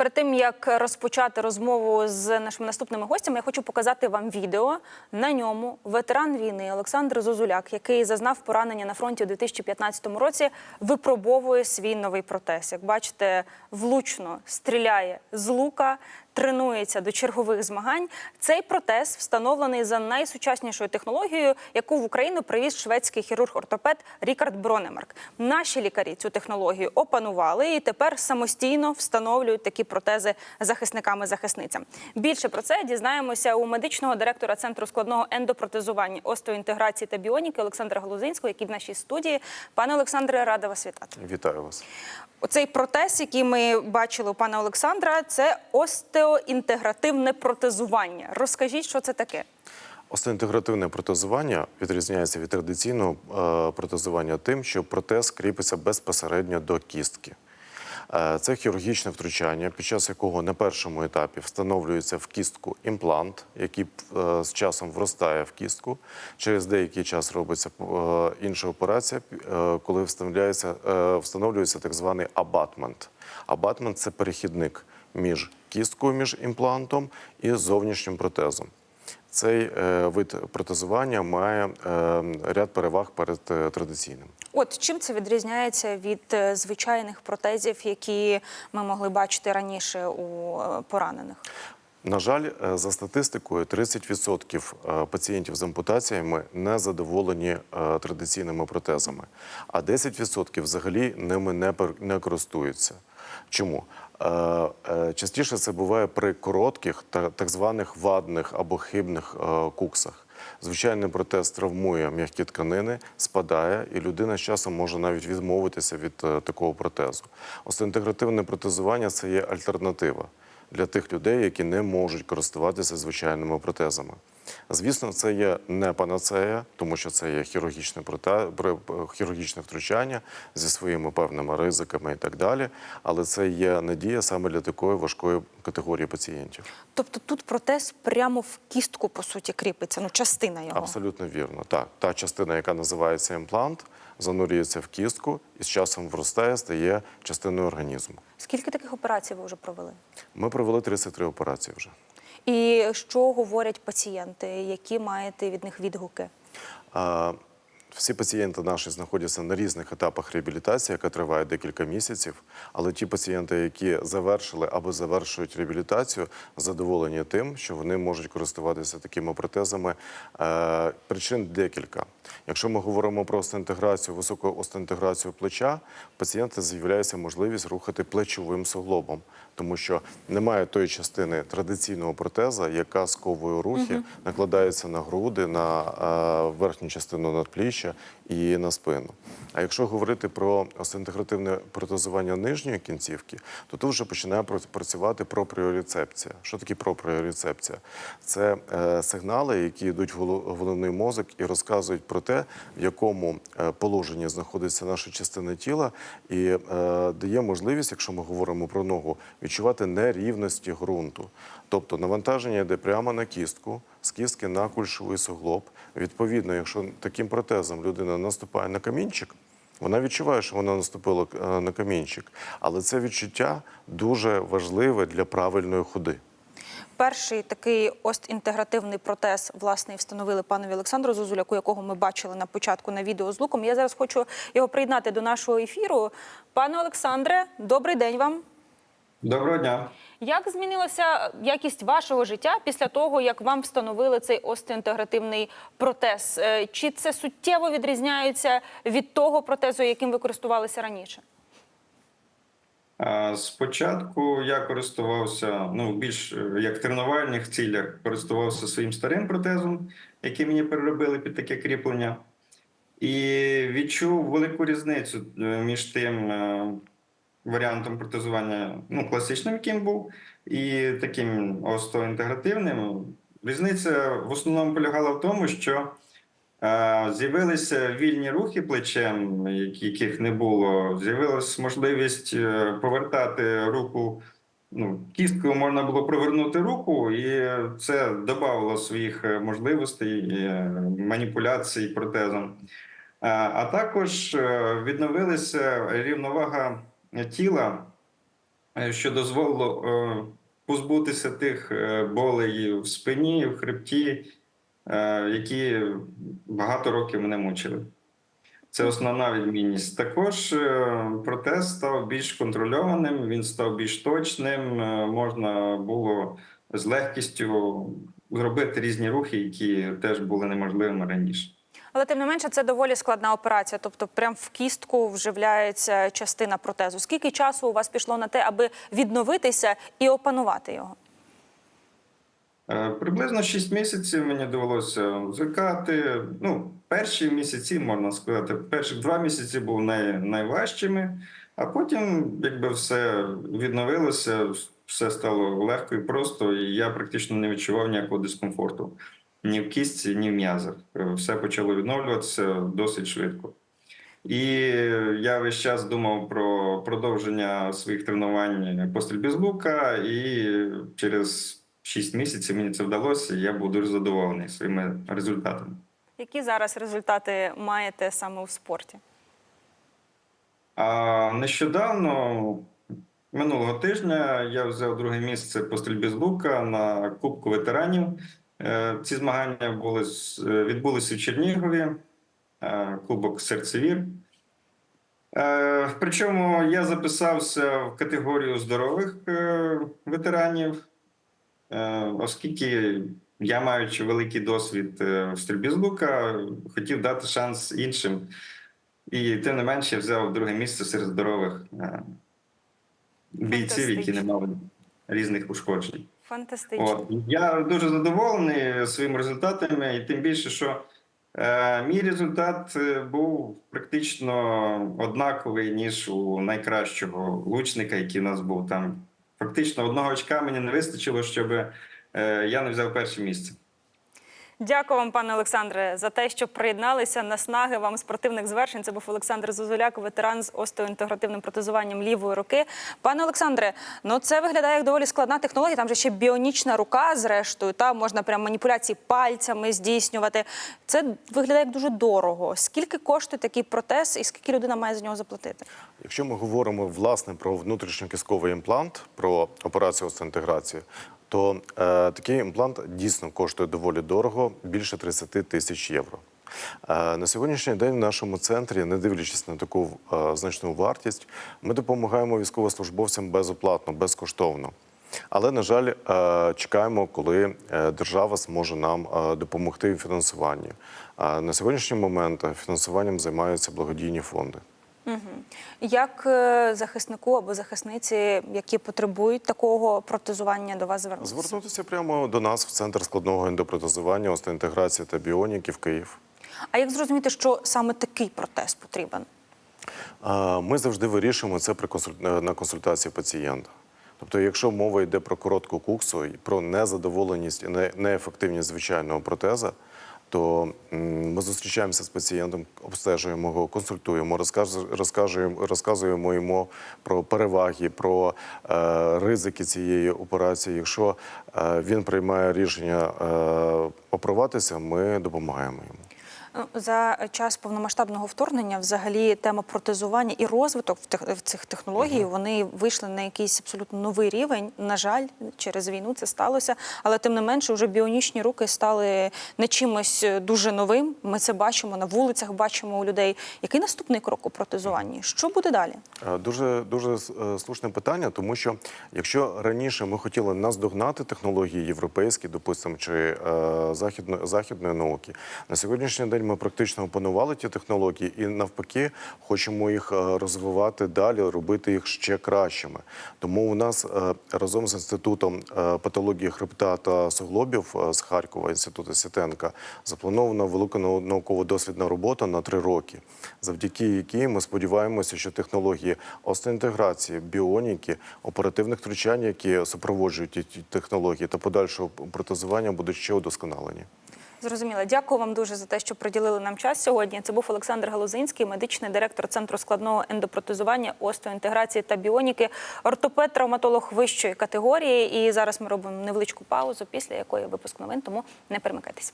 Перед тим як розпочати розмову з нашими наступними гостями, я хочу показати вам відео. На ньому ветеран війни Олександр Зозуляк, який зазнав поранення на фронті у 2015 році, випробовує свій новий протез. Як бачите, влучно стріляє з лука. Тренується до чергових змагань. Цей протез встановлений за найсучаснішою технологією, яку в Україну привіз шведський хірург-ортопед Рікард Бронемарк. Наші лікарі цю технологію опанували і тепер самостійно встановлюють такі протези захисниками-захисницям. Більше про це дізнаємося у медичного директора центру складного ендопротезування, остеоінтеграції та біоніки Олександра Глузинського, який в нашій студії. Пане Олександре, рада вас вітати. Вітаю вас. Оцей протез, який ми бачили у пана Олександра, це остеоінтегративне протезування. Розкажіть, що це таке? Остеоінтегративне протезування відрізняється від традиційного е, протезування тим, що протез кріпиться безпосередньо до кістки. Е, Це хірургічне втручання, під час якого на першому етапі встановлюється в кістку імплант, який е, з часом вростає в кістку. Через деякий час робиться е, інша операція, коли встановляється, е, встановлюється так званий абатмент. Абатмент це перехідник між кісткою, між імплантом і зовнішнім протезом. Цей е, вид протезування має е, ряд переваг перед е, традиційним. От чим це відрізняється від звичайних протезів, які ми могли бачити раніше у поранених? На жаль, за статистикою, 30% е, пацієнтів з ампутаціями не задоволені традиційними протезами, а 10% взагалі ними не пер- не користуються. Чому? Е, е, Частіше це буває при коротких та так званих вадних або хибних е, куксах. Звичайний протез травмує м'які тканини, спадає, і людина з часом може навіть відмовитися від такого протезу. Остеоінтегративне протезування це є альтернатива для тих людей, які не можуть користуватися звичайними протезами. Звісно, це є не панацея, тому що це є хірургічне хірургічне втручання зі своїми певними ризиками і так далі. Але це є надія саме для такої важкої категорії пацієнтів. Тобто тут протез прямо в кістку, по суті, кріпиться, ну частина його. Абсолютно вірно. Так, та частина, яка називається імплант, занурюється в кістку і з часом вростає, стає частиною організму. Скільки таких операцій ви вже провели? Ми провели 33 операції вже. І що говорять пацієнти, які маєте від них відгуки? Всі пацієнти наші знаходяться на різних етапах реабілітації, яка триває декілька місяців. Але ті пацієнти, які завершили або завершують реабілітацію, задоволені тим, що вони можуть користуватися такими протезами. Е, Причин декілька. Якщо ми говоримо про остеінтеграцію, високу остеінтеграцію плеча, в пацієнта з'являється можливість рухати плечовим суглобом, тому що немає тої частини традиційного протеза, яка сковує рухи, накладається на груди, на е, верхню частину надпліччя і на спину. А якщо говорити про остеінтегративне протезування нижньої кінцівки, то тут вже починає пра- працювати пропріорецепція. Що таке пропріорецепція? Це е, сигнали, які йдуть в головний мозок і розказують про те, в якому е, положенні знаходиться наша частина тіла, і е, дає можливість, якщо ми говоримо про ногу, відчувати нерівності ґрунту. Тобто навантаження йде прямо на кістку, з кістки на кульшовий суглоб. Відповідно, якщо таким протезом людина наступає на камінчик, вона відчуває, що вона наступила е, на камінчик, але це відчуття дуже важливе для правильної ходи. Перший такий остінтегративний протез власне і встановили панові Олександру Зозуляку, якого ми бачили на початку на відео з луком. Я зараз хочу його приєднати до нашого ефіру. Пане Олександре, добрий день вам. Доброго дня. Як змінилася якість вашого життя після того, як вам встановили цей остеоінтегративний протез? Е, Чи це суттєво відрізняється від того протезу, яким ви користувалися раніше? Спочатку я користувався ну більш е, як в тренувальних цілях, користувався своїм старим протезом, який мені переробили під таке кріплення, і відчув велику різницю е, між тим варіантом протезування, ну класичним, яким був, і таким остеоінтегративним. Різниця в основному полягала в тому, що Е, З'явилися вільні рухи плечем, яких не було. З'явилася можливість е, повертати руку. Ну, кісткою можна було провернути руку, і це додавало своїх е, можливостей е, маніпуляцій протезом. А також відновилася рівновага тіла е, що дозволило е, позбутися тих е, болей в спині, в хребті, е, які багато років мене мучили. Це основна відмінність. Також е, протез став більш контрольованим, він став більш точним. е, Можна було з легкістю зробити різні рухи, які теж були неможливими раніше. Але тим не менше, це доволі складна операція. Тобто, прям в кістку вживляється частина протезу. Скільки часу у вас пішло на те, аби відновитися і опанувати його? Е, Приблизно 6 місяців мені довелося звикати. Ну, перші місяці, можна сказати, перші два місяці були най, найважчими, а потім, якби все відновилося, все стало легко і просто, і я практично не відчував ніякого дискомфорту ні в кістці, ні в м'язах. Е, Все почало відновлюватися досить швидко. І я весь час думав про продовження своїх тренувань по стрільбі з лука, і через 6 місяців мені це вдалося, і я був дуже задоволений своїми результатами. Які зараз результати маєте саме у спорті? А нещодавно, минулого тижня, я взяв друге місце по стрільбі з лука на Кубку ветеранів. Е, Ці змагання були, е, відбулися в Чернігові, е, Кубок серцевір. Причому я записався в категорію здорових ветеранів, оскільки я, маючи великий досвід в стрільбі з лука, хотів дати шанс іншим. І тим не менше я взяв друге місце серед здорових бійців, які не мали різних ушкоджень. Фантастично. От. Я дуже задоволений своїми результатами, і тим більше, що е, мій результат е, був практично однаковий, ніж у найкращого лучника, який у нас був там. Фактично одного очка мені не вистачило, щоб е, я не взяв перше місце. Дякую вам, пане Олександре, за те, що приєдналися. Наснаги вам спортивних звершень. Це був Олександр Зозуляк, ветеран з остеоінтегративним протезуванням лівої руки. Пане Олександре, ну це виглядає як доволі складна технологія. Там же ще біонічна рука, зрештою. Там можна прям маніпуляції пальцями здійснювати. Це виглядає як дуже дорого. Скільки коштує такий протез і скільки людина має за нього заплатити? Якщо ми говоримо власне про внутрішньокістковий імплант, про операцію остеінтеграції, то е, такий імплант дійсно коштує доволі дорого, більше 30 тисяч євро. Е, на сьогоднішній день в нашому центрі, не дивлячись на таку е, значну вартість, ми допомагаємо військовослужбовцям безоплатно, безкоштовно. Але, на жаль, е, чекаємо, коли е, держава зможе нам е, допомогти в фінансуванні. На сьогоднішній момент фінансуванням займаються благодійні фонди. Як е, захиснику або захисниці, які потребують такого протезування, до вас звернутися? Звернутися прямо до нас в центр складного ендопротезування, остеінтеграції та біоніки в Київ. А як зрозуміти, що саме такий протез потрібен? Ми завжди вирішуємо це при консуль- е, на консультації пацієнта. Тобто, якщо мова йде про коротку куксу про незадоволеність і неефективність звичайного протеза, то ми зустрічаємося з пацієнтом, обстежуємо його, консультуємо, розказ- розкажуємо, розказуємо йому про переваги, про е, ризики цієї операції. Якщо е, він приймає рішення е, оперуватися, ми допомагаємо йому. Ну, За час повномасштабного вторгнення, взагалі, тема протезування і розвиток в цих технологій вони вийшли на якийсь абсолютно новий рівень. На жаль, через війну це сталося. Але тим не менше, вже біонічні руки стали не чимось е, дуже новим. Ми це бачимо на вулицях, бачимо у людей. Який наступний крок у протезуванні? Що буде далі? Е, Дуже дуже е, слушне питання, тому що якщо раніше ми хотіли наздогнати технології європейські, допустимо, чи е, західної західної науки, на сьогоднішній день ми практично опанували ті технології і навпаки хочемо їх е, розвивати далі, робити їх ще кращими. Тому у нас е, разом з інститутом е, патології хребта та суглобів з Харкова, інституту Сітенка, запланована велика науково-дослідна робота на три роки, завдяки якій ми сподіваємося, що технології остеінтеграції, біоніки, оперативних втручань, які супроводжують ті технології та подальшого протезування, будуть ще удосконалені. Зрозуміло. Дякую вам дуже за те, що приділили нам час сьогодні. Це був Олександр Галузинський, медичний директор центру складного ендопротезування, остеоінтеграції та біоніки, ортопед, травматолог вищої категорії. І зараз ми робимо невеличку паузу, після якої випуск новин. Тому не перемикайтеся.